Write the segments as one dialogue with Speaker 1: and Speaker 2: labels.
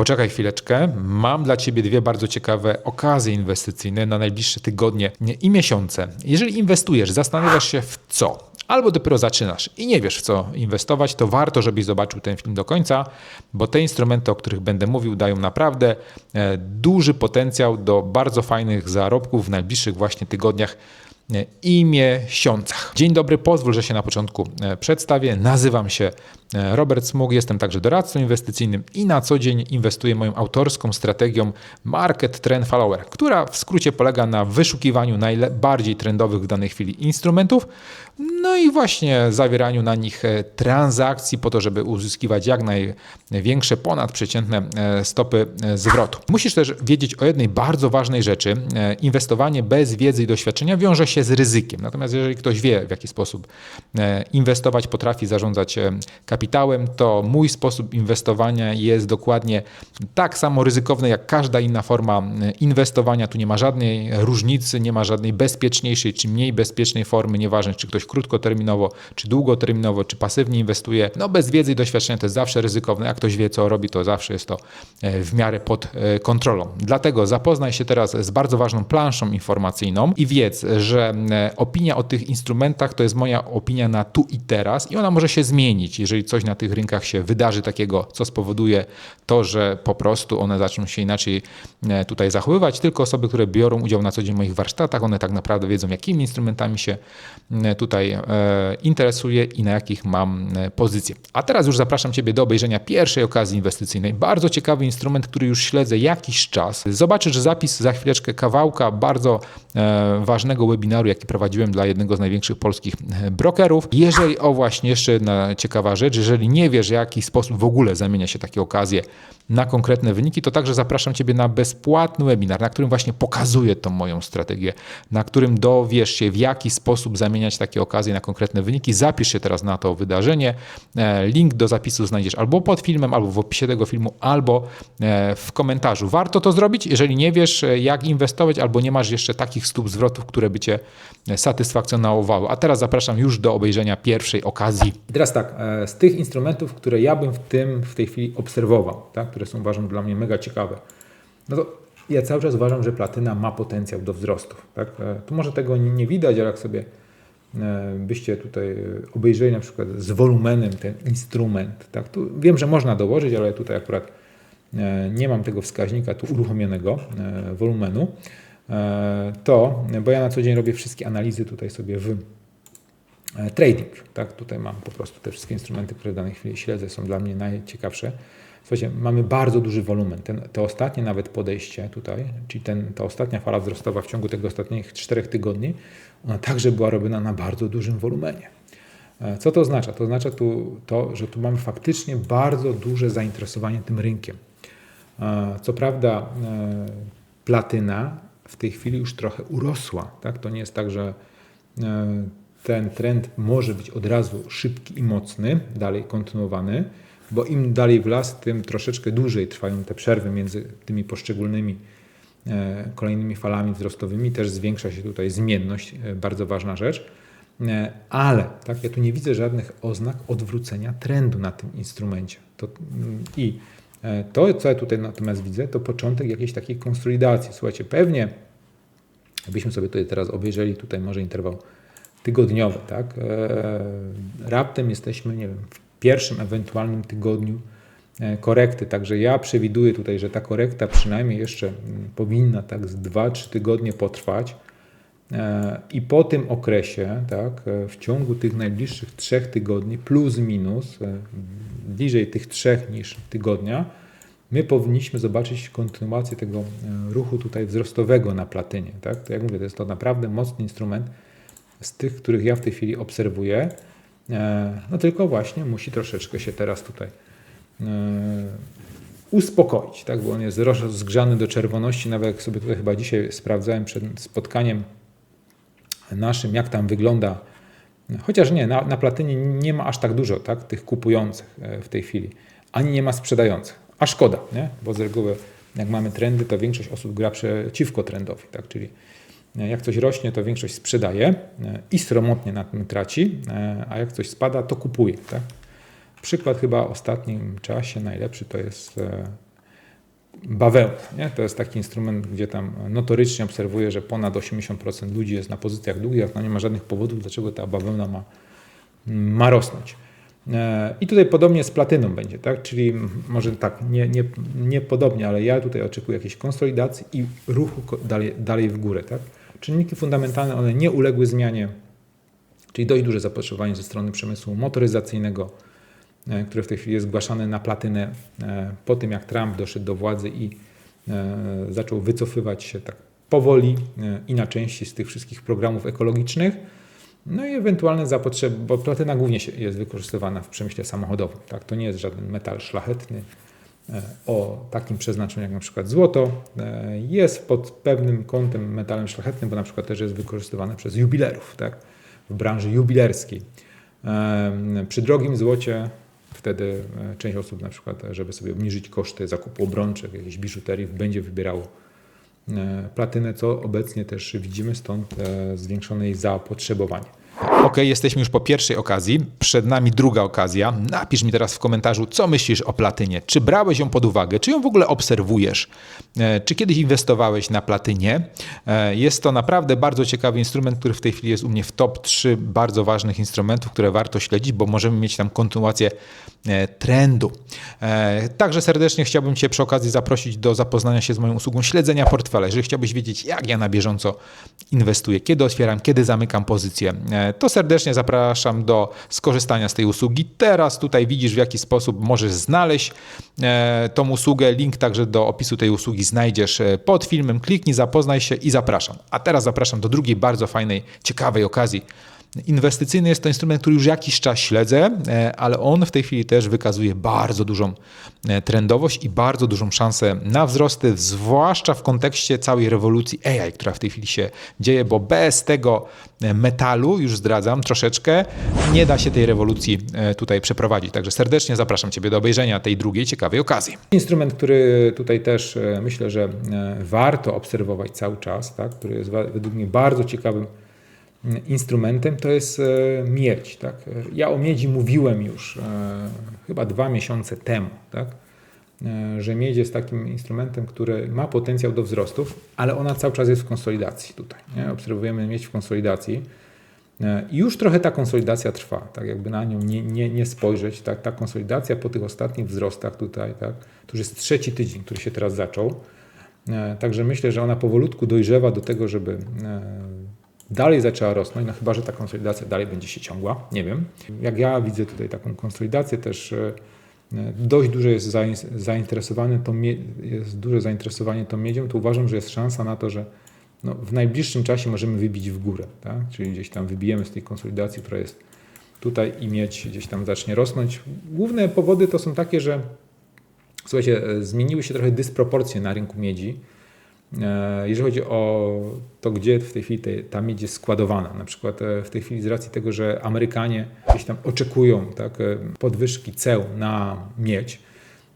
Speaker 1: Poczekaj chwileczkę. Mam dla Ciebie dwie bardzo ciekawe okazje inwestycyjne na najbliższe tygodnie i miesiące. Jeżeli inwestujesz, zastanawiasz się w co, albo dopiero zaczynasz i nie wiesz w co inwestować, to warto, żebyś zobaczył ten film do końca, bo te instrumenty, o których będę mówił, dają naprawdę e, duży potencjał do bardzo fajnych zarobków w najbliższych właśnie tygodniach e, i miesiącach. Dzień dobry, pozwól, że się na początku e, przedstawię. Nazywam się Robert Smug, jestem także doradcą inwestycyjnym i na co dzień inwestuję moją autorską strategią Market Trend Follower, która w skrócie polega na wyszukiwaniu najbardziej trendowych w danej chwili instrumentów, no i właśnie zawieraniu na nich e, transakcji po to, żeby uzyskiwać jak największe ponadprzeciętne e, stopy e, zwrotu. Musisz też wiedzieć o jednej bardzo ważnej rzeczy. Inwestowanie bez wiedzy i doświadczenia wiąże się z ryzykiem. Natomiast jeżeli ktoś wie, w jaki sposób inwestować, potrafi zarządzać kapitałem, to mój sposób inwestowania jest dokładnie tak samo ryzykowny jak każda inna forma inwestowania. Tu nie ma żadnej różnicy, nie ma żadnej bezpieczniejszej czy mniej bezpiecznej formy, nieważne czy ktoś krótkoterminowo, czy długoterminowo, czy pasywnie inwestuje, no bez wiedzy i doświadczenia to jest zawsze ryzykowne. Jak ktoś wie, co robi, to zawsze jest to e, w miarę pod e, kontrolą. Dlatego zapoznaj się teraz z bardzo ważną planszą informacyjną i wiedz, że e, opinia o tych instrumentach to jest moja opinia na tu i teraz i ona może się zmienić, jeżeli coś na tych rynkach się wydarzy takiego, co spowoduje to, że po prostu one zaczną się inaczej tutaj zachowywać. Tylko osoby, które biorą udział na co dzień w moich warsztatach, one tak naprawdę wiedzą, jakimi instrumentami się tutaj e, interesuje i na jakich mam e, pozycje. A teraz już zapraszam Ciebie do obejrzenia pierwszej okazji inwestycyjnej. Bardzo ciekawy instrument, który już śledzę jakiś czas. Zobaczysz zapis za chwileczkę kawałka bardzo e, ważnego webinaru, jaki prowadziłem dla jednego z największych polskich brokerów. Jeżeli, o właśnie, jeszcze ciekawa rzecz, jeżeli nie wiesz, w jaki sposób w ogóle zamienia się takie okazje na konkretne wyniki, to także zapraszam Ciebie na bezpłatny webinar, na którym właśnie pokazuję tą moją strategię, na którym dowiesz się, w jaki sposób zamieniać takie okazje na konkretne wyniki. Zapisz się teraz na to wydarzenie. E, link do zapisu znajdziesz albo pod filmem, albo w opisie tego filmu, albo e, w komentarzu. Warto to zrobić, jeżeli nie wiesz, e, jak inwestować, albo nie masz jeszcze takich stóp zwrotów, które by Cię satysfakcjonowały. A teraz zapraszam już do obejrzenia pierwszej okazji. I teraz tak, z tych instrumentów, które ja bym w tym w tej chwili obserwował, tak, które są uważam dla mnie mega ciekawe, no to ja cały czas uważam, że platyna ma potencjał do wzrostów. Tak? Tu może tego nie widać, ale jak sobie E, byście tutaj obejrzeli na przykład z wolumenem ten instrument. Tak? Tu wiem, że można dołożyć, ale tutaj akurat e, nie mam tego wskaźnika tu uruchomionego e, wolumenu. To, bo ja na co dzień robię wszystkie analizy tutaj sobie w trading. Tak? Tutaj mam po prostu te wszystkie instrumenty, które w danej chwili śledzę, są dla mnie najciekawsze. Słuchajcie, mamy bardzo duży wolumen. Ten, to ostatnie nawet podejście tutaj, czyli ten, ta ostatnia fala wzrostowa w ciągu tego ostatnich czterech tygodni, ona także była robiona na bardzo dużym wolumenie. E, co to oznacza? To oznacza tu to, że tu mamy faktycznie bardzo duże zainteresowanie tym rynkiem. E, co prawda e, platyna w tej chwili już trochę urosła. Tak? To nie jest tak, że ten trend może być od razu szybki i mocny, dalej kontynuowany, bo im dalej w las, tym troszeczkę dłużej trwają te przerwy między tymi poszczególnymi e, kolejnymi falami wzrostowymi. Też zwiększa się tutaj zmienność, e, bardzo ważna rzecz. E, ale tak, ja tu nie widzę żadnych oznak odwrócenia trendu na tym instrumencie. To, mm, I to, co ja tutaj natomiast widzę, to początek jakiejś takiej konsolidacji. Słuchajcie, pewnie, byśmy sobie tutaj teraz obejrzeli tutaj może interwał tygodniowy, tak? Raptem jesteśmy, nie wiem, w pierwszym ewentualnym tygodniu e, korekty. Także ja przewiduję tutaj, że ta korekta przynajmniej jeszcze mm, powinna tak z 2-3 tygodnie potrwać. E, I po tym okresie, tak, e, w ciągu tych najbliższych trzech tygodni, plus minus, bliżej tych trzech niż tygodnia, my powinniśmy zobaczyć kontynuację tego ruchu tutaj wzrostowego na platynie. Tak? To jak mówię, to jest to naprawdę mocny instrument z tych, których ja w tej chwili obserwuję. E, no tylko właśnie musi troszeczkę się teraz tutaj e, uspokoić, tak? bo on jest zgrzany do czerwoności. Nawet jak sobie tutaj chyba dzisiaj sprawdzałem przed spotkaniem naszym, jak tam wygląda. Chociaż nie, na, na platynie nie ma aż tak dużo tak, tych kupujących e, w tej chwili, ani nie ma sprzedających. A szkoda, nie? bo z reguły jak mamy trendy, to większość osób gra przeciwko trendowi, tak? czyli jak coś rośnie, to większość sprzedaje e, i sromotnie na tym traci, e, a jak coś spada, to kupuje. Tak? Przykład chyba w ostatnim czasie najlepszy to jest bawełna. To jest taki instrument, gdzie tam notorycznie obserwuję, że ponad 80% ludzi jest na pozycjach długich, no nie ma żadnych powodów, dlaczego ta bawełna ma, ma rosnąć. E, I tutaj podobnie z platyną będzie, tak? czyli może tak, nie, nie, nie podobnie, ale ja tutaj oczekuję jakiejś konsolidacji i ruchu dalej, dalej w górę. Tak? Czynniki fundamentalne, one nie uległy zmianie, czyli dość duże zapotrzebowanie ze strony przemysłu motoryzacyjnego, e, które w tej chwili jest zgłaszane na platynę e, po tym, jak Trump doszedł do władzy i zaczął wycofywać się tak powoli i na części z tych wszystkich programów ekologicznych no i ewentualne zapotrzeby, bo platyna głównie jest wykorzystywana w przemyśle samochodowym. Tak? To nie jest żaden metal szlachetny e, o takim przeznaczeniu jak na przykład złoto. E, jest pod pewnym kątem metalem szlachetnym, bo na przykład też jest wykorzystywane przez jubilerów tak? w branży jubilerskiej. E, przy drogim złocie wtedy część osób na przykład, żeby sobie obniżyć koszty zakupu obrączek, jakiejś biżuterii, będzie wybierało platynę, co obecnie też widzimy, stąd zwiększone jej zapotrzebowanie. Ok, jesteśmy już po pierwszej okazji, przed nami druga okazja. Napisz mi teraz w komentarzu, co myślisz o platynie. Czy brałeś ją pod uwagę, czy ją w ogóle obserwujesz? E, czy kiedyś inwestowałeś na platynie? E, jest to naprawdę bardzo ciekawy instrument, który w tej chwili jest u mnie w top 3 bardzo ważnych instrumentów, które warto śledzić, bo możemy mieć tam kontynuację e, trendu. Także serdecznie chciałbym Cię przy okazji zaprosić do zapoznania się z moją usługą śledzenia portfela. Jeżeli chciałbyś wiedzieć, jak ja na bieżąco inwestuję, kiedy otwieram, kiedy zamykam pozycję, to serdecznie zapraszam do skorzystania z tej usługi. Teraz tutaj widzisz, w jaki sposób możesz znaleźć e, tą usługę. Link także do opisu tej usługi znajdziesz e, pod filmem. Kliknij, zapoznaj się i zapraszam. A teraz zapraszam do drugiej bardzo fajnej, ciekawej okazji Inwestycyjny jest to instrument, który już jakiś czas śledzę, e, ale on w tej chwili też wykazuje bardzo dużą e, trendowość i bardzo dużą szansę na wzrosty, zwłaszcza w kontekście całej rewolucji AI, która w tej chwili się dzieje, bo bez tego e, metalu, już zdradzam troszeczkę, nie da się tej rewolucji tutaj przeprowadzić. Także serdecznie zapraszam Ciebie do obejrzenia tej drugiej ciekawej okazji. Instrument, który tutaj też myślę, że warto obserwować cały czas, tak? który jest według mnie bardzo ciekawym instrumentem to jest e, miedź. Tak? Ja o miedzi mówiłem już e, chyba dwa miesiące temu, tak? E, że miedź jest takim instrumentem, który ma potencjał do wzrostów, ale ona cały czas jest w konsolidacji tutaj. Nie? Obserwujemy miedź w konsolidacji. I już trochę ta konsolidacja trwa, tak jakby na nią nie, nie, nie spojrzeć. Tak? Ta konsolidacja po tych ostatnich wzrostach tutaj, tak? to już jest trzeci tydzień, który się teraz zaczął. Także myślę, że ona powolutku dojrzewa do tego, żeby dalej zaczęła rosnąć, no chyba, że ta konsolidacja dalej będzie się ciągła, nie wiem. Jak ja widzę tutaj taką konsolidację też e, dość duże jest zainteresowanie tą, jest duże zainteresowanie tą miedzią, to uważam, że jest szansa na to, że no, w najbliższym czasie możemy wybić w górę, tak? czyli gdzieś tam wybijemy z tej konsolidacji, która jest tutaj i mieć gdzieś tam zacznie rosnąć. Główne powody to są takie, że słuchajcie, e, zmieniły się trochę dysproporcje na rynku miedzi. E, jeżeli chodzi o to, gdzie w tej chwili ta miedź jest składowana, na przykład e, w tej chwili z racji tego, że Amerykanie gdzieś tam oczekują tak, e, podwyżki ceł na miedź,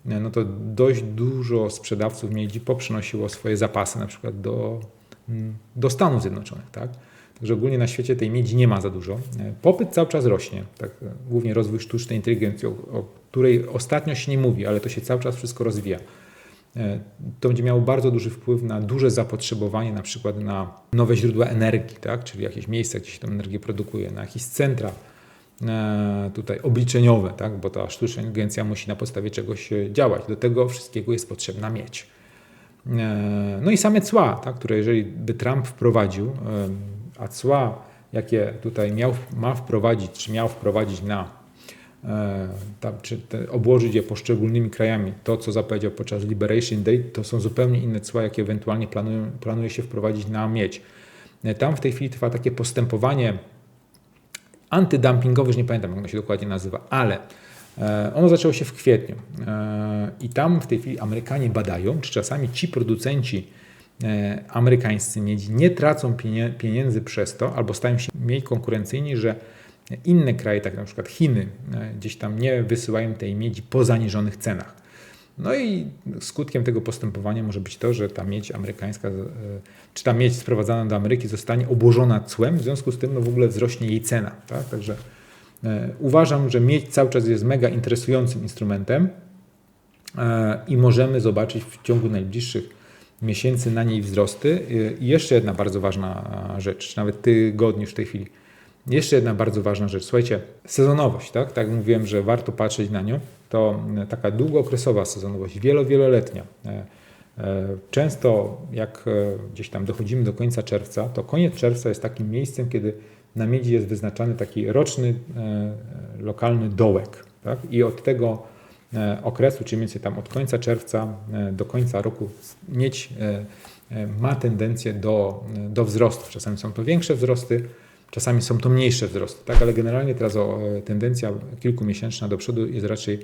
Speaker 1: no to dość dużo sprzedawców miedzi poprzenosiło swoje zapasy na przykład do, mm, do Stanów Zjednoczonych. Tak? Także ogólnie na świecie tej miedzi nie ma za dużo. Popyt cały czas rośnie, tak, głównie rozwój sztucznej inteligencji, o, o której ostatnio się nie mówi, ale to się cały czas wszystko rozwija. E, to będzie miało bardzo duży wpływ na duże zapotrzebowanie na przykład na nowe źródła energii, tak? czyli jakieś miejsca, gdzie się tę energię produkuje, na jakieś centra e, tutaj obliczeniowe, tak? bo ta sztuczna inteligencja musi na podstawie czegoś e, działać. Do tego wszystkiego jest potrzebna mieć. No i same cła, tak? które jeżeli by Trump wprowadził, a cła, jakie tutaj miał, ma wprowadzić, czy miał wprowadzić na tam, czy te, obłożyć je poszczególnymi krajami. To, co zapowiedział podczas Liberation Day, to są zupełnie inne cła, jakie ewentualnie planuje się wprowadzić na miedź. E, tam w tej chwili trwa takie postępowanie antydumpingowe, już nie pamiętam, jak ono się dokładnie nazywa, ale e, ono zaczęło się w kwietniu i tam w tej chwili Amerykanie badają, czy czasami ci producenci amerykańscy miedzi nie tracą pieniędzy przez to, albo stają się mniej konkurencyjni, że inne kraje, tak na przykład Chiny, e, gdzieś tam nie wysyłają tej miedzi po zaniżonych cenach. No i skutkiem tego postępowania może być to, że ta miedź amerykańska, e, czy ta miedź sprowadzana do Ameryki zostanie obłożona cłem, w związku z tym no w ogóle wzrośnie jej cena. Tak? Także e, uważam, że miedź cały czas jest mega interesującym instrumentem. i możemy zobaczyć w ciągu najbliższych miesięcy na niej wzrosty. I jeszcze jedna bardzo ważna rzecz, nawet tygodni już w tej chwili. Jeszcze jedna bardzo ważna rzecz. Słuchajcie, sezonowość, tak? Tak mówiłem, że warto patrzeć na nią, to taka długookresowa sezonowość, wielo, wieloletnia. E, e, Często jak e, gdzieś tam dochodzimy do końca czerwca, to koniec czerwca jest takim miejscem, kiedy na miedzi jest wyznaczany taki roczny, e, lokalny dołek. Tak? I od tego e, okresu, czyli mniej więcej tam od końca czerwca e, do końca roku e, e, ma tendencję do, e, do wzrostów. Czasami są to większe wzrosty, czasami są to mniejsze wzrosty, tak? ale generalnie teraz o, e, tendencja kilkumiesięczna do przodu jest raczej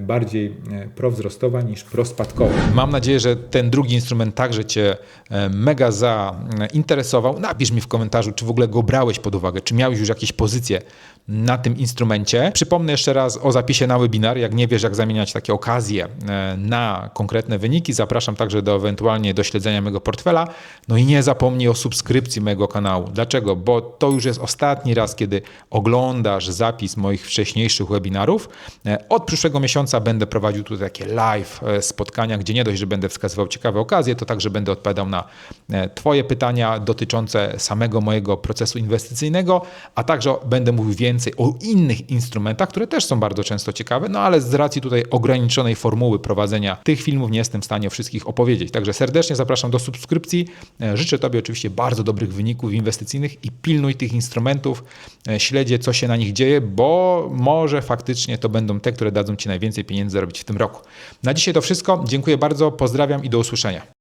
Speaker 1: bardziej e, prowzrostowa niż prospadkowa. Mam nadzieję, że ten drugi instrument także Cię e, mega zainteresował. Napisz mi w komentarzu, czy w ogóle go brałeś pod uwagę, czy miałeś już jakieś pozycje na tym instrumencie. Przypomnę jeszcze raz o zapisie na webinar. Jak nie wiesz, jak zamieniać takie okazje e, na konkretne wyniki, zapraszam także do ewentualnie do śledzenia mojego portfela. No i nie zapomnij o subskrypcji mojego kanału. Dlaczego? Bo to już jest ostatni raz, kiedy oglądasz zapis moich wcześniejszych webinarów. E, Od przyszłego miesiąca będę prowadził tutaj takie live e, spotkania, gdzie nie dość, że będę wskazywał ciekawe okazje, to także będę odpowiadał na e, Twoje pytania dotyczące samego mojego procesu inwestycyjnego, a także będę mówił więcej o innych instrumentach, które też są bardzo często ciekawe, no ale z racji tutaj ograniczonej formuły prowadzenia tych filmów nie jestem w stanie o wszystkich opowiedzieć. Także serdecznie zapraszam do subskrypcji. E, Życzę Tobie oczywiście bardzo dobrych wyników inwestycyjnych i pilnuj tych instrumentów, śledzie co się na nich dzieje, bo może faktycznie to będą te, które dadzą Ci najwięcej pieniędzy zarobić w tym roku. Na dzisiaj to wszystko. Dziękuję bardzo, pozdrawiam i do usłyszenia.